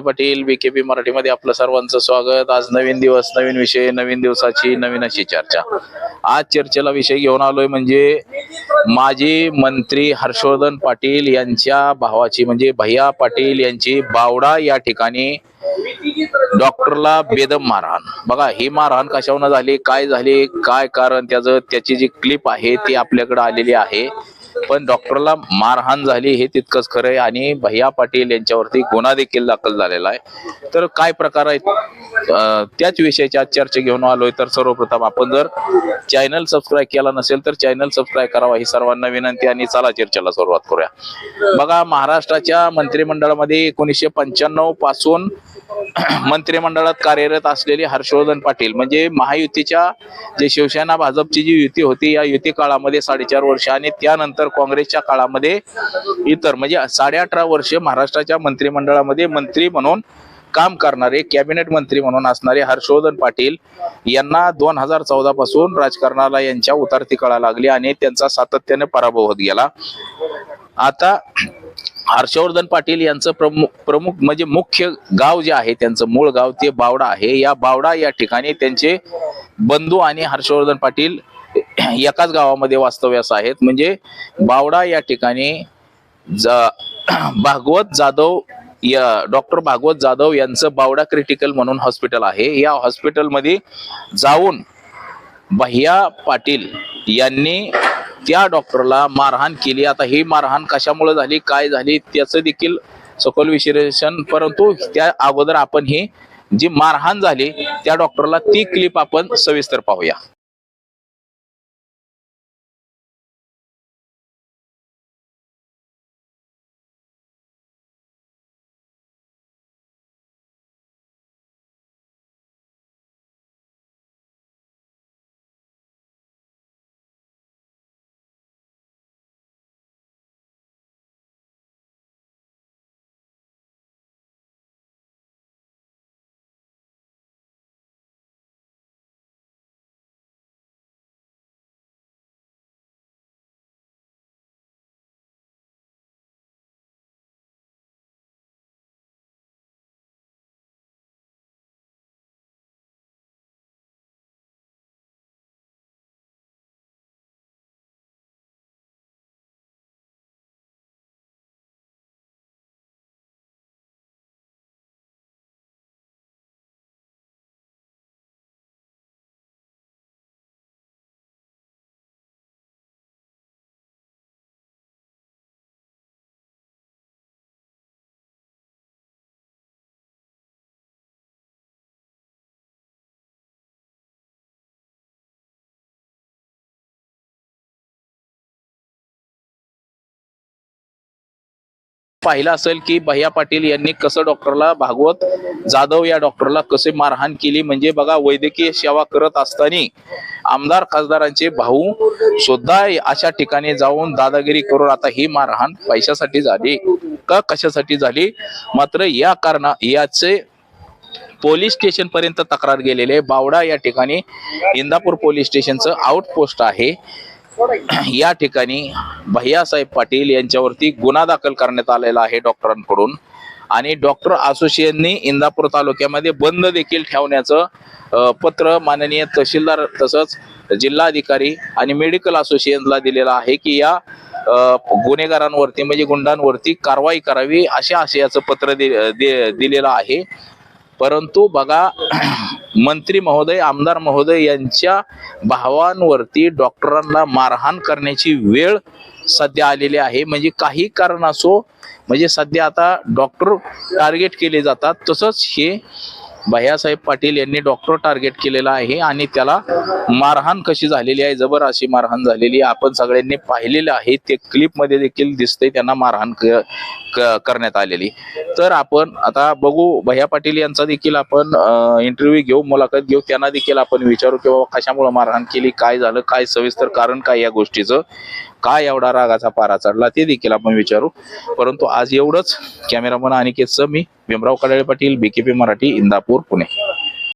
Patil BKP मराठीमध्ये आपलं सर्वांचं स्वागत. आज नवीन दिवस नवीन विषय नवीन दिवसाची नवीन अशी चर्चा. आज चर्चेला विषय घेऊन आलोय म्हणजे माजी मंत्री हर्षवर्धन पाटील यांच्या भावाची म्हणजे भैया पाटील यांची बावडा या ठिकाणी डॉक्टरला बेदम मारहाण. बघा ही मारहाण कशावरून झाली काय झाली काय कारण त्याचं त्याची जी क्लिप आहे ती आपल्याकडे आलेली आहे. पण डॉक्टरला मारहाण झाली हे तितकंच खरं आहे. आणि भैया पाटील यांच्यावरती गुन्हा देखील दाखल झालेला आहे. तर काय प्रकार आहेत? त्याच विषयाची आज चर्चा घेऊन आलोय. तर सर्वप्रथम आपण जर चॅनल सबस्क्राईब केला नसेल तर चॅनल सबस्क्राईब करावा. ही सर्वांना विनंती आणि चला चर्चेला सुरुवात करूया. बघा महाराष्ट्राच्या मंत्रिमंडळामध्ये एकोणीसशे पंच्याण्णवपासून मंत्रिमंडळात कार्यरत असलेले हर्षवर्धन पाटील म्हणजे महायुतीच्या जे शिवसेना भाजपची जी युती होती या युती काळामध्ये साडेचार वर्ष आणि त्यानंतर काँग्रेसच्या काळामध्ये इतर म्हणजे साडे अठरा वर्ष महाराष्ट्राच्या मंत्रिमंडळामध्ये मंत्री म्हणून काम करणारे कॅबिनेट मंत्री म्हणून असणारे हर्षवर्धन पाटील यांना दोन हजार चौदा पासून राजकारणाला यांच्या उतरती कळा लागली आणि त्यांचा सातत्याने पराभव होत गेला. आता हर्षवर्धन पाटील यांचं प्रमुख प्रमुख म्हणजे मुख्य गाव जे आहे त्यांचं मूळ गाव ते बावडा आहे. या बावडा या ठिकाणी त्यांचे बंधू आणि हर्षवर्धन पाटील एकाच गावामध्ये वास्तव्यास आहेत. म्हणजे बावडा या ठिकाणी जा भागवत जाधव या डॉक्टर भागवत जाधव यांचं बावडा क्रिटिकल म्हणून हॉस्पिटल आहे. या हॉस्पिटलमध्ये जाऊन भैया पाटील यांनी त्या डॉक्टरला मारहाण केली. आता ही मारहाण कशामुळे झाली काय झाली त्याचं देखील सखोल विश्लेषण. परंतु त्या अगोदर आपण ही जी मारहाण झाली त्या डॉक्टरला ती क्लिप आपण सविस्तर पाहूया. पाहिलं असेल की भैया पाटील यांनी कसं डॉक्टरला भागवत जाधव या डॉक्टरला कसे मारहाण केली. म्हणजे बघा वैद्यकीय सेवा करत असताना आमदार खासदारांचे भाऊ सुद्धा अशा ठिकाणी जाऊन दादागिरी करून आता ही मारहाण पैशासाठी झाली का कशासाठी झाली? मात्र या कारणा याचे पोलीस स्टेशन पर्यंत तक्रार गेलेले बावडा या ठिकाणी इंदापूर पोलीस स्टेशनचं आउटपोस्ट आहे. या ठिकाणी भैयासाहेब पाटील यांच्यावरती गुन्हा दाखल करण्यात आलेला आहे डॉक्टरांकडून. आणि डॉक्टर असोसिएशननी इंदापूर तालुक्यामध्ये बंद देखील ठेवण्याचं पत्र माननीय तहसीलदार तसंच जिल्हाधिकारी आणि मेडिकल असोसिएशनला दिलेलं आहे की या गुन्हेगारांवरती म्हणजे गुंडांवरती कारवाई करावी अशा आशयाचं पत्र दि- दि- दिलेलं आहे. परंतु बघा मंत्री महोदय आमदार महोदय यांच्या भावांवरती डॉक्टरांना मारहाण करण्याची वेळ सध्या आलेली आहे. म्हणजे काही कारण असो म्हणजे सध्या आता डॉक्टर टार्गेट केले जातात. तसंच हे भैयासाहेब पाटील यांनी डॉक्टर टार्गेट केलेला आहे आणि त्याला मारहाण कशी झालेली आहे जबर अशी मारहाण झालेली आहे आपण सगळ्यांनी पाहिलेलं आहे. ते क्लिपमध्ये देखील दिसतंय त्यांना मारहाण क- क- करण्यात आलेली. तर आपण आता बघू भैया पाटील यांचा देखील आपण इंटरव्ह्यू घेऊ मुलाखत घेऊ. त्यांना देखील आपण विचारू की बाबा कशामुळे मारहाण केली काय झालं काय सविस्तर कारण काय या गोष्टीचं. काय एवढा रागाचा पारा चढला ते देखील आपण विचारू. परंतु आज एवढंच. कॅमेरामन अनिकेतचं मी भीमराव कडाळे पाटील बीकेपी मराठी इंदापूर पुणे.